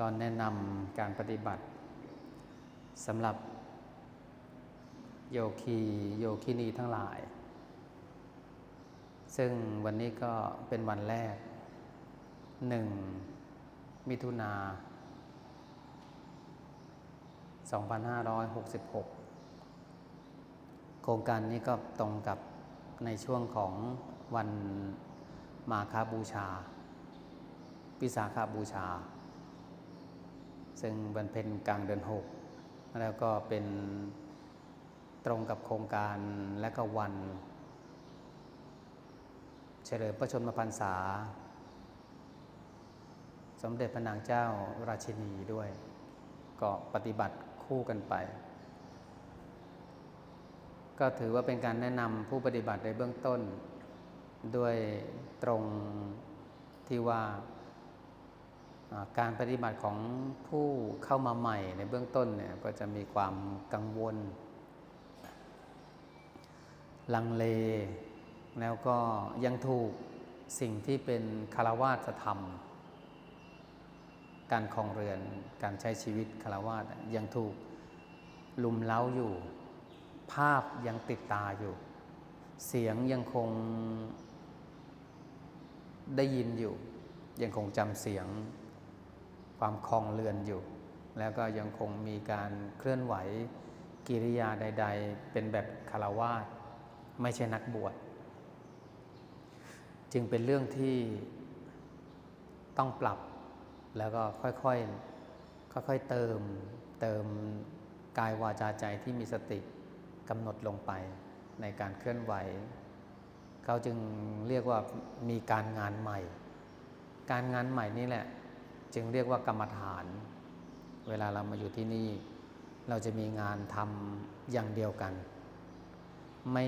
ก็แนะนำการปฏิบัติสำหรับโยคีโยคินีทั้งหลาย ซึ่งวันนี้ก็เป็นวันแรกหนึ่งมิถุนา 2566 โครงการนี้ก็ตรงกับในช่วงของวันมาคาบูชา วิสาขาบูชา ซึ่งวันเพ็ญกลางเดือนหกแล้วก็เป็นตรงกับโครงการและก็วัน เฉลิมพระชนมพรรษา สมเด็จพระนางเจ้าราชินีด้วย ก็ปฏิบัติคู่กันไป ก็ถือว่าเป็นการแนะนำผู้ปฏิบัติในเบื้องต้น ด้วยตรงที่ว่า การปฏิบัติของผู้เข้ามาใหม่ในเบื้องต้นเนี่ยก็จะมีความกังวล ลังเล แล้วก็ยังถูกสิ่งที่เป็นคารวาสธรรม การครองเรือนการใช้ชีวิตคารวาสยังถูกลุมเล้าอยู่ ภาพยังติดตาอยู่ เสียงยังคงได้ยินอยู่ ยังคงจำเสียง ความคลองเรือนอยู่ แล้วก็ยังคงมีการเคลื่อนไหวกิริยาใด ๆ เป็นแบบคารวาสไม่ใช่นักบวชจึงเป็นเรื่องที่ต้องปรับแล้วก็ค่อยๆค่อยๆเติมเติมกายวาจาใจที่มีสติกำหนดลงไปในการเคลื่อนไหว เขาจึงเรียกว่ามีการงานใหม่ การงานใหม่นี่แหละ จึงเรียกว่ากรรมฐาน เวลาเรามาอยู่ที่นี่ เราจะมีงานทำอย่างเดียวกัน ไม่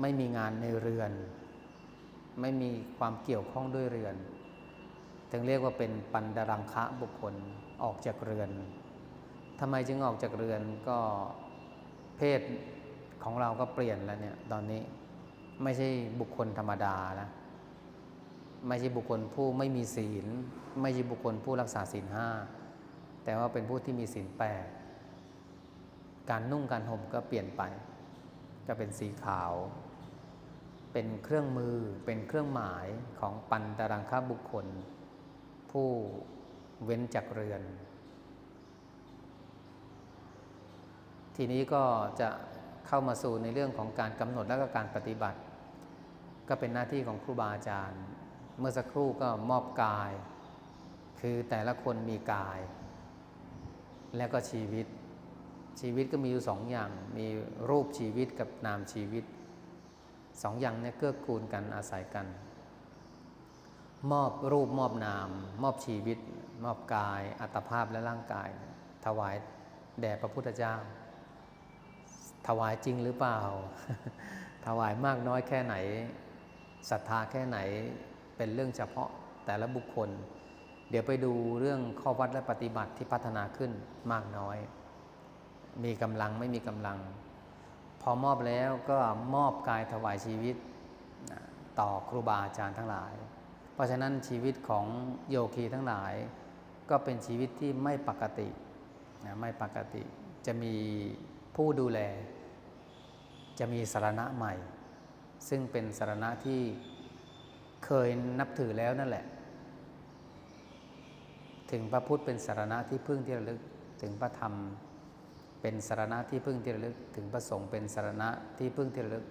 ไม่มีงานในเรือน ไม่มีความเกี่ยวข้องด้วยเรือน ถึงเรียกว่าเป็นปันดารังคะบุคคลออกจากเรือนทำไมจึงออกจากเรือนก็เพศของเราก็เปลี่ยนแล้วเนี่ยตอนนี้ไม่ใช่บุคคลธรรมดาแล้ว ไม่ใช่บุคคลผู้ไม่มีศีล ไม่ใช่บุคคลผู้รักษาศีลห้าแต่ว่าเป็นผู้ที่มีศีลแปดการนุ่งการห่มก็เปลี่ยนไปก็เป็นสีขาว เป็นเครื่องมือเป็นเครื่องหมายของปันตรังคาบุคคล ผู้เว้นจากเรือน ทีนี้ก็จะเข้ามาสู่ในเรื่องของการกำหนดและก็การปฏิบัติ ก็เป็นหน้าที่ของครูบาอาจารย์ เมื่อสักครู่ก็มอบกาย คือแต่ละคนมีกาย และก็ชีวิต ชีวิตก็มีอยู่สองอย่าง มีรูปชีวิตกับนามชีวิตสองอย่างเนี่ยเกื้อกูลกันอาศัยกัน มอบรูปมอบนาม มอบชีวิต มอบกาย อัตภาพและร่างกาย ถวายแด่พระพุทธเจ้า ถวายจริงหรือเปล่า ถวายมากน้อยแค่ไหนศรัทธาแค่ไหน เป็นเรื่องเฉพาะแต่ละบุคคล เดี๋ยวไปดูเรื่องข้อวัดและปฏิบัติที่พัฒนาขึ้นมากน้อย มีกำลังไม่มีกำลัง พอมอบแล้วก็มอบกายถวายชีวิตต่อครูบาอาจารย์ทั้งหลาย เพราะฉะนั้นชีวิตของโยคีทั้งหลาย ก็เป็นชีวิตที่ไม่ปกตินะไม่ปกติ จะมีผู้ดูแล จะมีสารณะใหม่ ซึ่งเป็นสารณะที่ เคยนับถือแล้วนั่นแหละ ถึงพระพุทธเป็นสารณะที่พึ่งที่ระลึก ถึงพระธรรม เป็นสารณะที่พึ่งที่ระลึก ถึงพระสงฆ์เป็นสารณะที่พึ่งที่ระลึก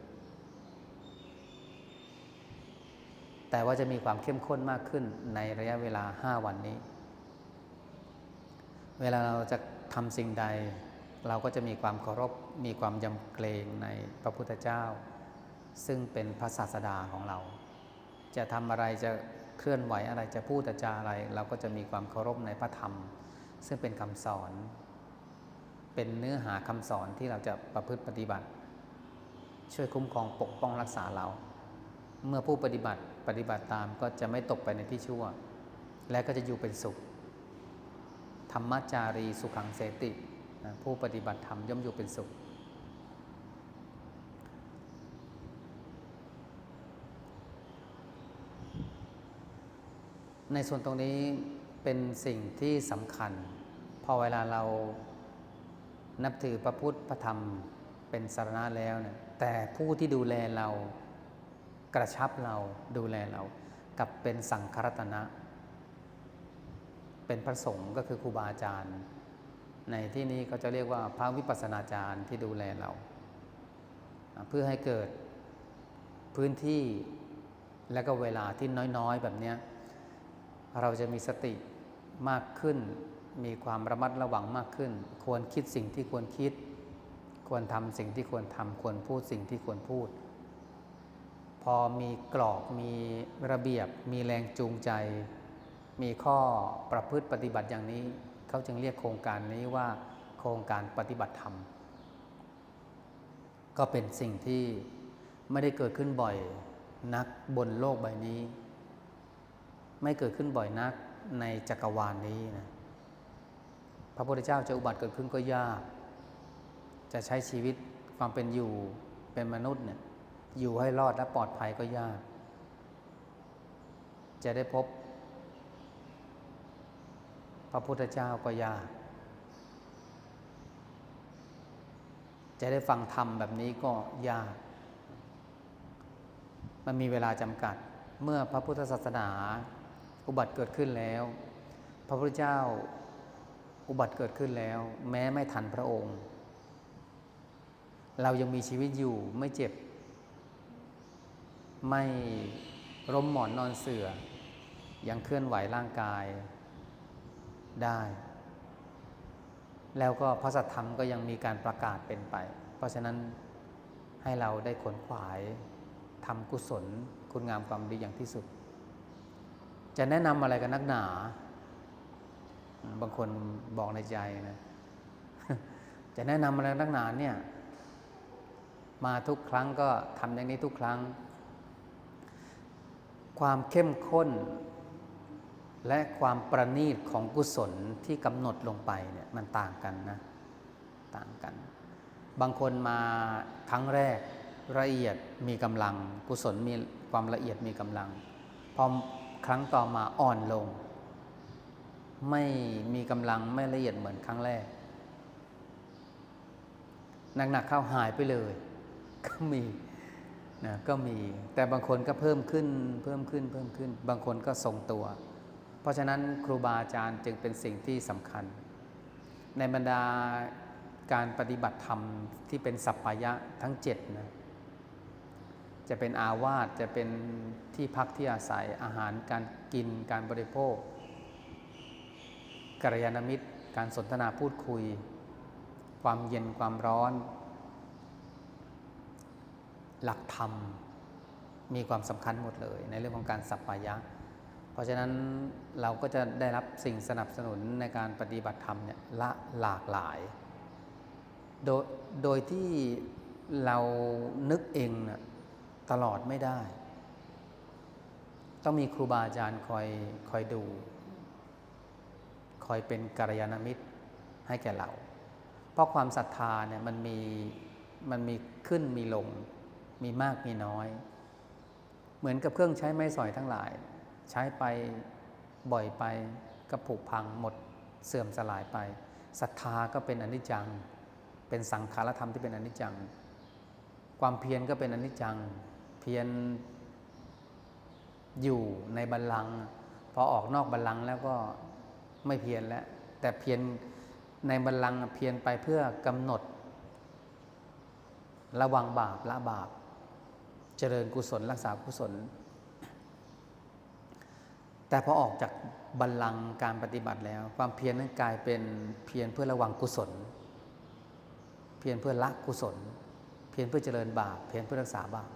แต่ว่าจะมีความเข้มข้นมากขึ้นในระยะเวลา5วันนี้ เวลาเราจะทำสิ่งใด เราก็จะมีความเคารพมีความยำเกรงในพระพุทธเจ้า ซึ่งเป็นพระศาสดาของเรา จะทำอะไรจะเคลื่อนไหวอะไรจะพูดจาอะไร เราก็จะมีความเคารพในพระธรรม ซึ่งเป็นคำสอน เป็นเนื้อหาคำสอนที่เราจะประพฤติปฏิบัติ ช่วยคุ้มครองปกป้องรักษาเรา เมื่อผู้ปฏิบัติปฏิบัติตามก็จะไม่ตกไปในที่ชั่ว และก็จะอยู่เป็นสุข ธรรมจารีสุขังเสตินะผู้ปฏิบัติธรรมย่อมอยู่เป็นสุข ในส่วนตรงนี้เป็นสิ่งที่สำคัญ พอเวลาเรานับถือพระพุทธพระธรรมเป็นสารณะแล้วเนี่ยแต่ผู้ที่ดูแลเรากระชับเราดูแลเรากับเป็นสังฆรัตนะ เป็นพระสงฆ์ก็คือครูบาอาจารย์ ในที่นี้ก็จะเรียกว่าพระวิปัสสนาจารย์ที่ดูแลเรา เพื่อให้เกิดพื้นที่และก็เวลาที่น้อยๆแบบเนี้ย เราจะมีสติมากขึ้น มีความระมัดระวังมากขึ้น ควรคิดสิ่งที่ควรคิด ควรทำสิ่งที่ควรทำควรพูดสิ่งที่ควรพูด พอมีกรอบมีระเบียบ มีแรงจูงใจ มีข้อประพฤติปฏิบัติอย่างนี้ เขาจึงเรียกโครงการนี้ว่าโครงการปฏิบัติธรรม ก็เป็นสิ่งที่ไม่ได้เกิดขึ้นบ่อยนักบนโลกใบนี้ ไม่เกิดขึ้นบ่อยนักในจักรวาลนนี้นะพระพุทธเจ้าจะอุบัติเกิดขึ้นก็ยาก จะใช้ชีวิตความเป็นอยู่เป็นมนุษย์เนี่ยอยู่ให้รอดและปลอดภัยก็ยาก จะได้พบ พระพุทธเจ้าก็ยาก จะได้ฟังธรรมแบบนี้ก็ยาก มันมีเวลาจำกัดเมื่อพระพุทธศาสนา อุบัติเกิดขึ้นแล้ว พระพุทธเจ้าอุบัติเกิดขึ้นแล้ว แม้ไม่ทันพระองค์ เรายังมีชีวิตอยู่ไม่เจ็บ ไม่ร่มหมอนนอนเสือยังเคลื่อนไหวร่างกายได้ แล้วก็พระสัทธรรมก็ยังมีการประกาศเป็นไป เพราะฉะนั้นให้เราได้ขนขวายทำกุศล คุณงามความดีอย่างที่สุด จะแนะนำอะไรกันนักหนา บางคนบอกในใจนะ จะแนะนำอะไรนักหนาเนี่ย มาทุกครั้งก็ทำอย่างนี้ทุกครั้ง ความเข้มข้น และความประณีตของกุศลที่กำหนดลงไปเนี่ยมันต่างกันนะ ต่างกัน บางคนมาครั้งแรกละเอียดมีกำลัง กุศลมีความละเอียดมีกำลังพอ ครั้งต่อมาอ่อนลง ไม่มีกำลังไม่ละเอียดเหมือนครั้งแรกหนักๆเข้าหายไปเลย ก็มีนะก็มี แต่บางคนก็เพิ่มขึ้นเพิ่มขึ้นเพิ่มขึ้น บางคนก็ทรงตัว เพราะฉะนั้นครูบาอาจารย์จึงเป็นสิ่งที่สำคัญ ในบรรดาการปฏิบัติธรรมที่เป็นสัพพายะทั้งเจ็ดนะ จะเป็นอาวาสจะเป็นที่พักที่อาศัยอาหารการกินการบริโภคกัลยาณมิตร การสนทนาพูดคุย ความเย็นความร้อน หลักธรรมมีความสำคัญหมดเลย ในเรื่องของการสัพพายะ เพราะฉะนั้นเราก็จะได้รับสิ่งสนับสนุนในการปฏิบัติธรรมเนี่ยละหลากหลาย โดยโดยที่เรานึกเองนะ ตลอดไม่ได้ ต้องมีครูบาอาจารย์คอยคอยดู คอยเป็นกัลยาณมิตรให้แก่เรา เพราะความศรัทธาเนี่ยมันมีมันมีขึ้นมีลง มีมากมีน้อย เหมือนกับเครื่องใช้ไม้สอยทั้งหลาย ใช้ไปบ่อยไปก็ผุพังหมดเสื่อมสลายไปศรัทธาก็เป็นอนิจจัง เป็นสังขารธรรมที่เป็นอนิจจัง ความเพียรก็เป็นอนิจจัง พียรอยู่ในบัลลังก์พอออกนอกบัลลังก์แล้วก็ไม่เพียรแล้ว แต่เพียรในบัลลังก์เพียรไปเพื่อกำหนด ระวังบาปละบาป เจริญกุศลรักษากุศล แต่พอออกจากบัลลังก์การปฏิบัติแล้ว ความเพียรนั้นกลายเป็นเพียรเพื่อระวังกุศล เพียรเพื่อละกุศล เพียรเพื่อเจริญบาป เพียรเพื่อรักษาบาป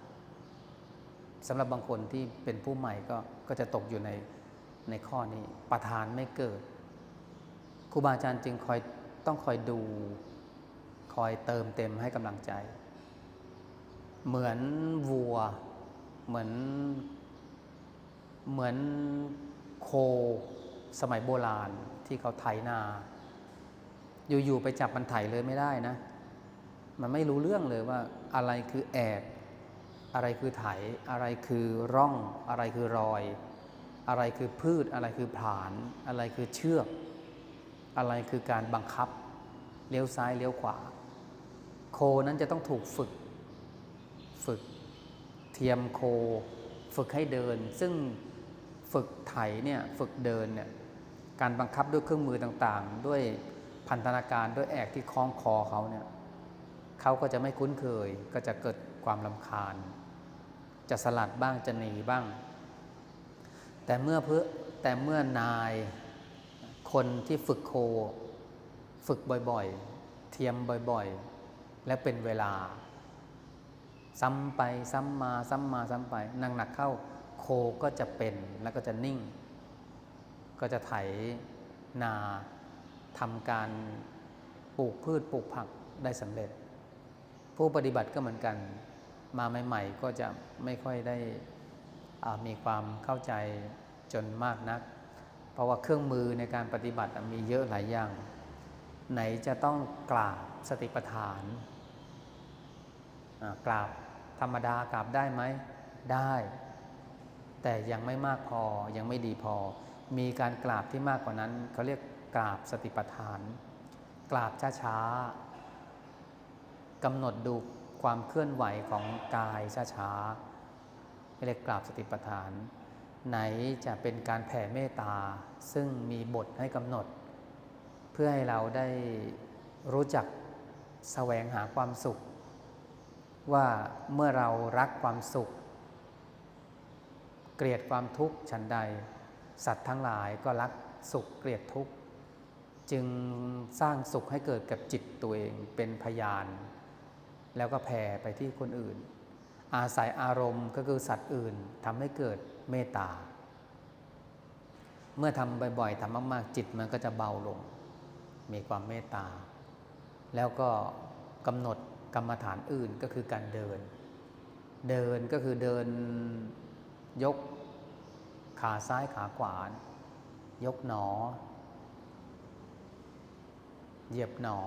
สำหรับบางคนที่เป็นผู้ใหม่ก็ก็จะตกอยู่ในในข้อนี้ประธานไม่เกิดครูบาอาจารย์จึงคอยต้องคอยดู คอยเติมเต็มให้กำลังใจ เหมือนวัว เหมือน เหมือนโคสมัยโบราณที่เขาไถนา อยู่ ๆ ไปจับมันไถเลยไม่ได้นะ มันไม่รู้เรื่องเลยว่าอะไรคือแอด อะไรคือไถ อะไรคือร่อง อะไรคือรอย อะไรคือพืช อะไรคือผาน อะไรคือเชือก อะไรคือการบังคับ เลี้ยวซ้ายเลี้ยวขวา โคนั้นจะต้องถูกฝึก ฝึกเทียมโค ฝึกให้เดิน ซึ่งฝึกไถเนี่ยฝึกเดินเนี่ยการบังคับด้วยเครื่องมือต่างๆ ด้วยพันธนาการด้วยแอกที่คล้องคอเขาเนี่ยเขาก็จะไม่คุ้นเคยก็จะเกิดความลำคาญ จะสลัดบ้างจะหนีบ้าง แต่เมื่อเพื่อแต่เมื่อนายคนที่ฝึกโค ฝึกบ่อยๆ เทียมบ่อยๆ และเป็นเวลา ซ้ำไปซ้ำมาซ้ำมาซ้ำไปนั่งหนักเข้าโคก็จะเป็นแล้วก็จะนิ่ง ก็จะไถนาทำการปลูกพืชปลูกผักได้สำเร็จ ผู้ปฏิบัติก็เหมือนกัน มาใหม่ๆ ก็จะไม่ค่อยได้มีความเข้าใจจนมากนัก เพราะว่าเครื่องมือในการปฏิบัติมีเยอะหลายอย่าง ไหนจะต้องกราบสติปัฏฐานกราบธรรมดากราบได้ไหมได้ แต่ยังไม่มากพอยังไม่ดีพอ มีการกราบที่มากกว่านั้นเขาเรียกกราบสติปัฏฐาน กราบช้าๆกำหนดดู ความเคลื่อนไหวของกายช้าๆเรียกกราบสติปัฏฐาน ไหนจะเป็นการแผ่เมตตา ซึ่งมีบทให้กำหนด เพื่อให้เราได้รู้จักแสวงหาความสุข ว่าเมื่อเรารักความสุข เกลียดความทุกข์ฉันใด สัตว์ทั้งหลายก็รักสุขเกลียดทุกข์ จึงสร้างสุขให้เกิดกับจิตตัวเองเป็นพยาน แล้วก็แผ่ไปที่คนอื่น อาศัยอารมณ์ก็คือสัตว์อื่นทำให้เกิดเมตตา เมื่อทำบ่อยๆทำมากๆจิตมันก็จะเบาลง มีความเมตตา แล้วก็กำหนดกรรมฐานอื่นก็คือการเดิน เดินก็คือเดินยกขาซ้ายขาขวายกหนอ เหยียบหนอ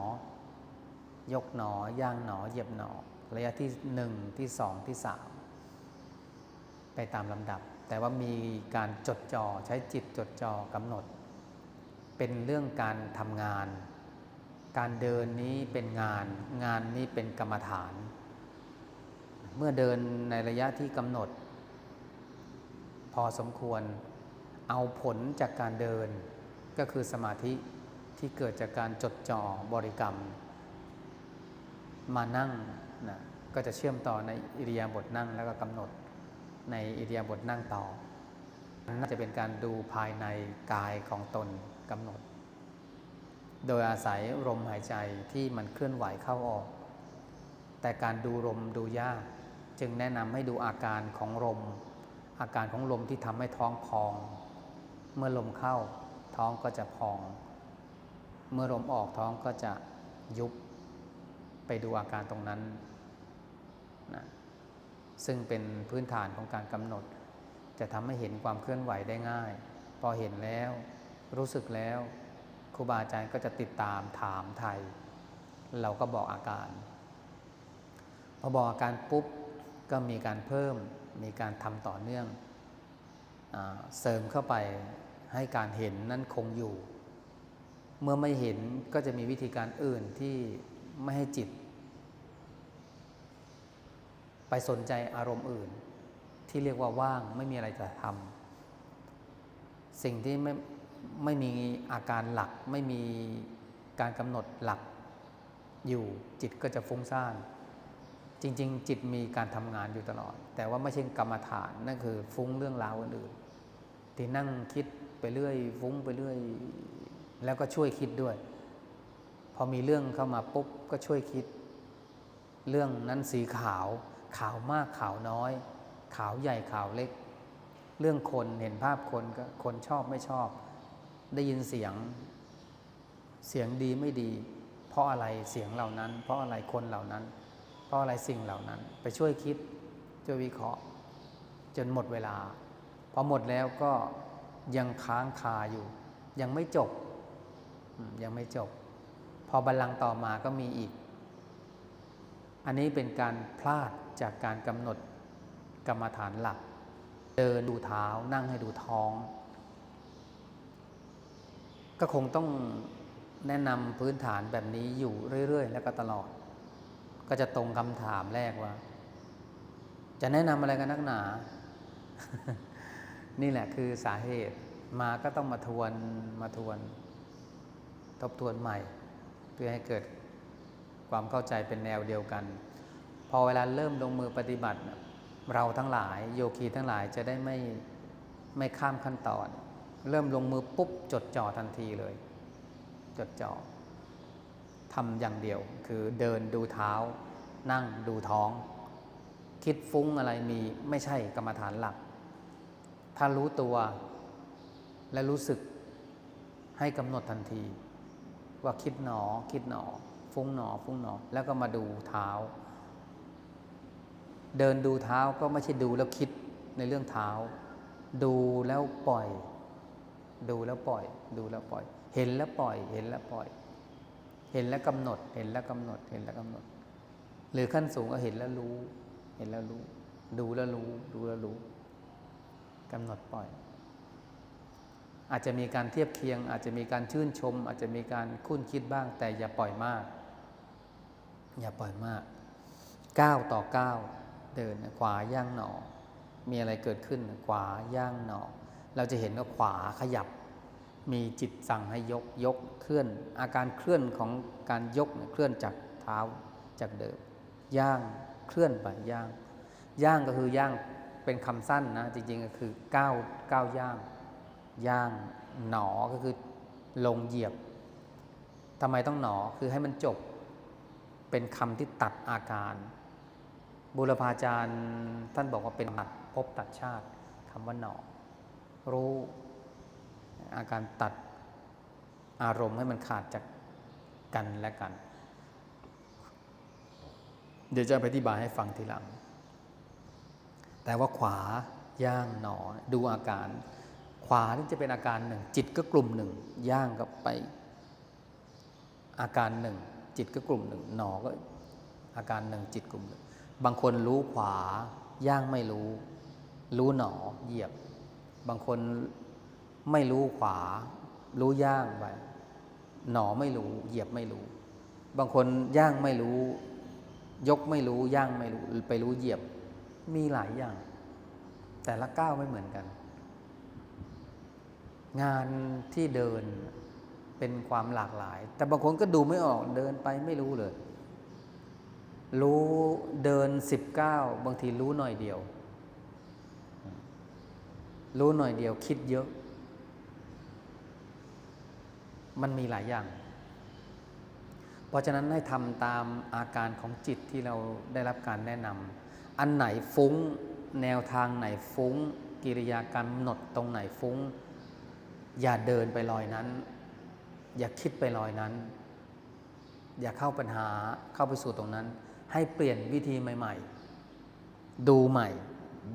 ยกหนอย่างหนอเหยียบหนอระยะที่หนึ่งที่สองที่สามไปตามลำดับ แต่ว่ามีการจดจอ่อใช้จิตจดจ่อกำหนด เป็นเรื่องการทำงาน การเดินนี้เป็นงาน งานนี้เป็นกรรมฐาน เมื่อเดินในระยะที่กำหนด พอสมควรเอาผลจากการเดินก็คือสมาธิที่เกิดจากการจดจ่อบริกรรม มานั่งนะก็จะเชื่อมต่อในอิริยาบถนั่งแล้วก็กำหนดในอิริยาบถนั่งต่อ น่าจะเป็นการดูภายในกายของตนกำหนด โดยอาศัยลมหายใจที่มันเคลื่อนไหวเข้าออก แต่การดูลมดูยาก จึงแนะนำให้ดูอาการของลม อาการของลมที่ทำให้ท้องพอง เมื่อลมเข้าท้องก็จะพอง เมื่อลมออกท้องก็จะยุบ ไปดูอาการตรงนั้นนะซึ่งเป็นพื้นฐานของการกำหนด จะทำให้เห็นความเคลื่อนไหวได้ง่าย พอเห็นแล้วรู้สึกแล้วครูบาอาจารย์ก็จะติดตามถามไทย เราก็บอกอาการ พอบอกอาการปุ๊บก็มีการเพิ่มมีการทำต่อเนื่องอเสริมเข้าไปให้การเห็นนั้นคงอยู่ เมื่อไม่เห็นก็จะมีวิธีการอื่นที่ ไม่ให้จิต ไปสนใจอารมณ์อื่น ที่เรียกว่าว่างไม่มีอะไรจะทำสิ่งที่ไม่ไม่มีอาการหลัก ไม่มีการกำหนดหลักอยู่จิตก็จะฟุ้งซ่าน จริง ๆ จิตมีการทำงานอยู่ตลอด แต่ว่าไม่ใช่กรรมฐานนั่นคือฟุ้งเรื่องราวอื่นๆที่นั่งคิดไปเรื่อยฟุ้งไปเรื่อย แล้วก็ช่วยคิดด้วย พอมีเรื่องเข้ามาปุ๊บ ก็ช่วยคิด เรื่องนั้นสีขาว ขาวมากขาวน้อย ขาวใหญ่ขาวเล็ก เรื่องคนเห็นภาพคนก็คนชอบไม่ชอบ ได้ยินเสียง เสียงดีไม่ดี เพราะอะไรเสียงเหล่านั้น เพราะอะไรคนเหล่านั้น เพราะอะไรสิ่งเหล่านั้น ไปช่วยคิดช่วยวิเคราะห์ จนหมดเวลา พอหมดแล้วก็ยังค้างคาอยู่ ยังไม่จบยังไม่จบ อบัลลังก์ต่อมาก็มีอีก อันนี้เป็นการพลาดจากการกำหนดกรรมฐานหลัก เดินดูเท้านั่งให้ดูท้อง ก็คงต้องแนะนำพื้นฐานแบบนี้อยู่เรื่อย ๆ แล้วก็ตลอด ก็จะตรงคำถามแรกว่า จะแนะนำอะไรกันนักหนา นี่แหละคือสาเหตุมาก็ต้องมาทวนมาทวน ทบทวนใหม่ เพื่อให้เกิดความเข้าใจเป็นแนวเดียวกัน พอเวลาเริ่มลงมือปฏิบัติ เราทั้งหลายโยคีทั้งหลายจะได้ไม่ไม่ข้ามขั้นตอน เริ่มลงมือปุ๊บจดจ่อทันทีเลย จดจ่อทำอย่างเดียว คือเดินดูเท้า นั่งดูท้อง คิดฟุ้งอะไรมีไม่ใช่กรรมฐานหลัก ถ้ารู้ตัวและรู้สึกให้กำหนดทันที ว่าคิดหนอ คิดหนอ ฟุ้งหนอ ฟุ้งหนอ แล้วก็มาดูเท้า เดินดูเท้าก็ไม่ใช่ดูแล้วคิดในเรื่องเท้า ดูแล้วปล่อย ดูแล้วปล่อย ดูแล้วปล่อย เห็นแล้วปล่อย เห็นแล้วปล่อย เห็นแล้วกำหนด เห็นแล้วกำหนด เห็นแล้วกำหนด หรือขั้นสูงก็เห็นแล้วรู้ เห็นแล้วรู้ ดูแล้วรู้ ดูแล้วรู้กำหนดปล่อย อาจจะมีการเทียบเคียง อาจจะมีการชื่นชม อาจจะมีการคุ้นคิดบ้าง แต่อย่าปล่อยมาก อย่าปล่อยมากก้าวต่อก้าวเดินขวาย่างหนอ มีอะไรเกิดขึ้นขวาย่างหนอ เราจะเห็นว่าขวาขยับ มีจิตสั่งให้ยกยกเคลื่อน อาการเคลื่อนของการยกเคลื่อนจากเท้าจากเดิมย่างเคลื่อนไปย่าง ย่างก็คือย่างเป็นคำสั้นนะจริงๆก็คือก้าวก้าวย่าง ย่างหนอก็คือลงเหยียบทำไมต้องหนอคือให้มันจบ เป็นคำที่ตัดอาการ บุรพาจารย์ท่านบอกว่าเป็นตัดภพตัดชาติคำว่าหนอ รู้อาการตัดอารมณ์ให้มันขาดจากกันและกัน เดี๋ยวจะไปอธิบายให้ฟังทีหลัง แต่ว่าขวาย่างหนอดูอาการ ขวานี่จะเป็นอาการหนึ่ง จิตก็กลุ่มหนึ่ง ย่างก็ไป อาการหนึ่ง จิตก็กลุ่มหนึ่ง หนอก็ อาการหนึ่ง จิตกลุ่มหนึ่ง บางคนรู้ขวา ย่างไม่รู้ รู้หนอ เหยียบ บางคนไม่รู้ขวา รู้ย่างไป หนอไม่รู้ เหยียบไม่รู้ บางคนย่างไม่รู้ ยกไม่รู้ ย่างไม่รู้ ไปรู้เหยียบ มีหลายอย่าง แต่ละก้าวไม่เหมือนกัน งานที่เดินเป็นความหลากหลาย แต่บางคนก็ดูไม่ออกเดินไปไม่รู้เลย รู้เดินสิบเก้าบางทีรู้หน่อยเดียว รู้หน่อยเดียวคิดเยอะ มันมีหลายอย่าง เพราะฉะนั้นให้ทำตามอาการของจิตที่เราได้รับการแนะนำอันไหนฟุ้ง แนวทางไหนฟุ้ง กิริยากรรมหนดตรงไหนฟุ้ง อย่าเดินไปลอยนั้น อย่าคิดไปลอยนั้น อย่าเข้าปัญหาเข้าไปสู่ตรงนั้น ให้เปลี่ยนวิธีใหม่ ๆ ดูใหม่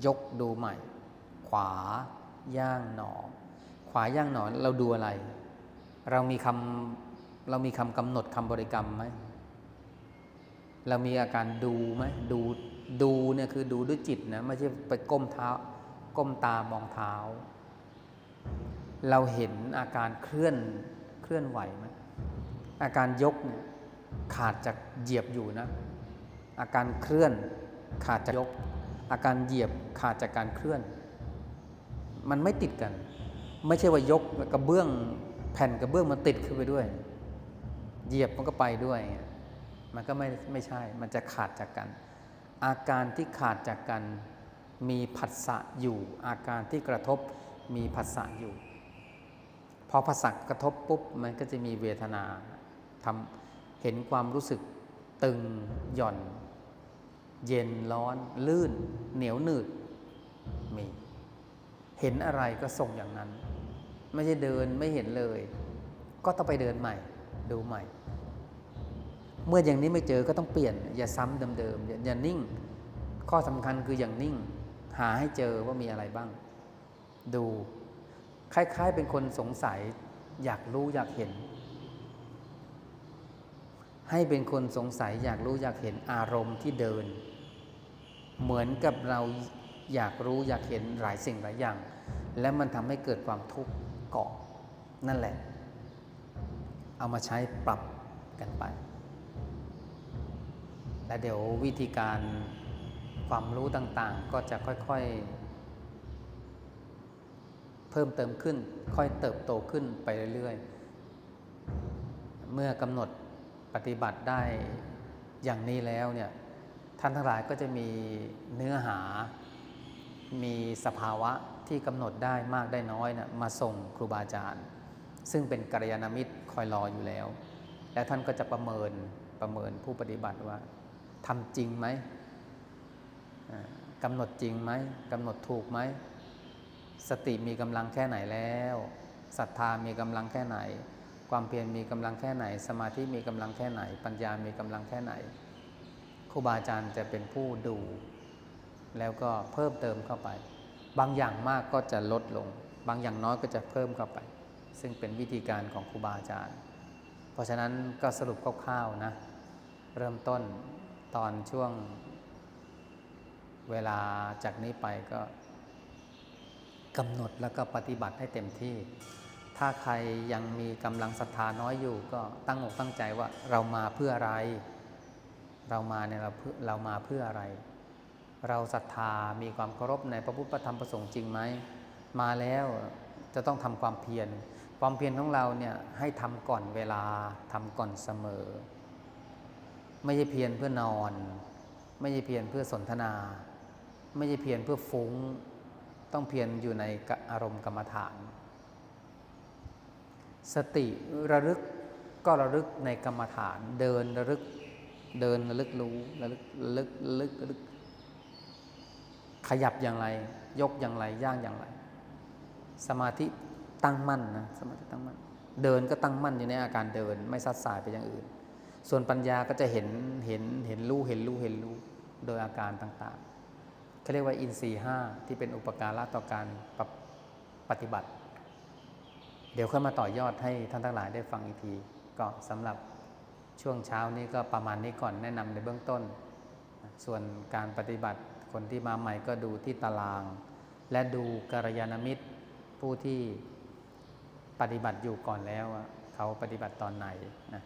ยกดูใหม่ ขวาย่างหนอ ขวาย่างหนอเราดูอะไร เรามีคำเรามีคำกำหนดคำบริกรรมไหมเรามีอาการดูไหมดูดูเนี่ยคือดูด้วยจิตนะไม่ใช่ไปก้มเท้า ก้มตามองเท้า เราเห็นอาการเคลื่อนเคลื่อนไหวไหมอาการยกเนี่ยขาดจากเหยียบอยู่นะ อาการเคลื่อนขาดจากยก อาการเหยียบขาดจากการเคลื่อน มันไม่ติดกัน ไม่ใช่ว่ายกกระเบื้องแผ่นกระเบื้องมันติดขึ้นไปด้วย เหยียบมันก็ไปด้วย มันก็ไม่ไม่ใช่ มันจะขาดจากกัน อาการที่ขาดจากกันมีผัสสะอยู่ อาการที่กระทบมีผัสสะอยู่ พอผัสสะกระทบปุ๊บมันก็จะมีเวทนาทำเห็นความรู้สึกตึงหย่อน เย็นร้อนลื่น เหนียวหนืดมี เห็นอะไรก็ส่งอย่างนั้น ไม่ใช่เดินไม่เห็นเลย ก็ต้องไปเดินใหม่ ดูใหม่ เมื่ออย่างนี้ไม่เจอก็ต้องเปลี่ยน อย่าซ้ำเดิมๆอย่าอย่านิ่ง ข้อสำคัญคืออย่างนิ่ง หาให้เจอว่ามีอะไรบ้าง ดู คล้ายๆ เป็นคนสงสัย อยากรู้อยากเห็น ให้เป็นคนสงสัยอยากรู้อยากเห็นอารมณ์ที่เดิน เหมือนกับเราอยากรู้อยากเห็นหลายสิ่งหลายอย่าง และมันทำให้เกิดความทุกข์เกาะนั่นแหละ เอามาใช้ปรับกันไป และเดี๋ยววิธีการความรู้ต่างๆ ก็จะค่อยๆ เพิ่มเติมขึ้น ค่อยเติบโตขึ้นไปเรื่อยๆ เมื่อกำหนดปฏิบัติได้อย่างนี้แล้วเนี่ยท่านทั้งหลายก็จะมีเนื้อหา มีสภาวะที่กำหนดได้มากได้น้อยนะมาส่งครูบาอาจารย์ ซึ่งเป็นกัลยาณมิตรคอยรออยู่แล้ว และท่านก็จะประเมินประเมินผู้ปฏิบัติว่าทำจริงไหมกำหนดจริงไหมกำหนดถูกไหม สติมีกำลังแค่ไหนแล้วศรัทธามีกำลังแค่ไหน ความเพียรมีกำลังแค่ไหน สมาธิมีกำลังแค่ไหน ปัญญามีกำลังแค่ไหนครูบาอาจารย์จะเป็นผู้ดู แล้วก็เพิ่มเติมเข้าไป บางอย่างมากก็จะลดลง บางอย่างน้อยก็จะเพิ่มเข้าไป ซึ่งเป็นวิธีการของครูบาอาจารย์ เพราะฉะนั้นก็สรุปคร่าวๆนะ เริ่มต้นตอนช่วงเวลาจากนี้ไปก็ กำหนดแล้วก็ปฏิบัติให้เต็มที่ ถ้าใครยังมีกำลังศรัทธาน้อยอยู่ ก็ตั้งอกตั้งใจว่าเรามาเพื่ออะไร เรามาเนี่ยเราเพื่อเรามาเพื่ออะไร เราศรัทธามีความเคารพในพระพุทธธรรมพระสงฆ์จริงไหมมาแล้วจะต้องทำความเพียรความเพียรของเราเนี่ยให้ทำก่อนเวลาทำก่อนเสมอ ไม่ใช่เพียรเพื่อนอน ไม่ใช่เพียรเพื่อสนทนา ไม่ใช่เพียรเพื่อฟุ้ง ต้องเพียรอยู่ในอารมณ์กรรมฐาน สติระลึกก็ระลึกในกรรมฐาน เดินระลึกเดินระลึกรู้ระลึกระลึกระลึกระลึก ขยับอย่างไร ยกอย่างไรย่างอย่างไร สมาธิตั้งมั่นนะสมาธิตั้งมั่น เดินก็ตั้งมั่นอยู่ในอาการเดิน ไม่ซัดสายไปอย่างอื่น ส่วนปัญญาก็จะเห็นเห็นเห็นรู้เห็นรู้เห็นรู้โดยอาการต่างๆ เขาเรียกว่าอินทรีห้าที่เป็นอุปการะต่อการปปฏิบัติ เดี๋ยวค่อยมาต่อยอดให้ท่านทั้งหลายได้ฟังอีกที ก็สำหรับช่วงเช้านี้ก็ประมาณนี้ก่อนแนะนำในเบื้องต้น ส่วนการปฏิบัติคนที่มาใหม่ก็ดูที่ตาราง และดูกัลยาณมิตรผู้ที่ปฏิบัติอยู่ก่อนแล้ว เขาปฏิบัติตอนไหนนะ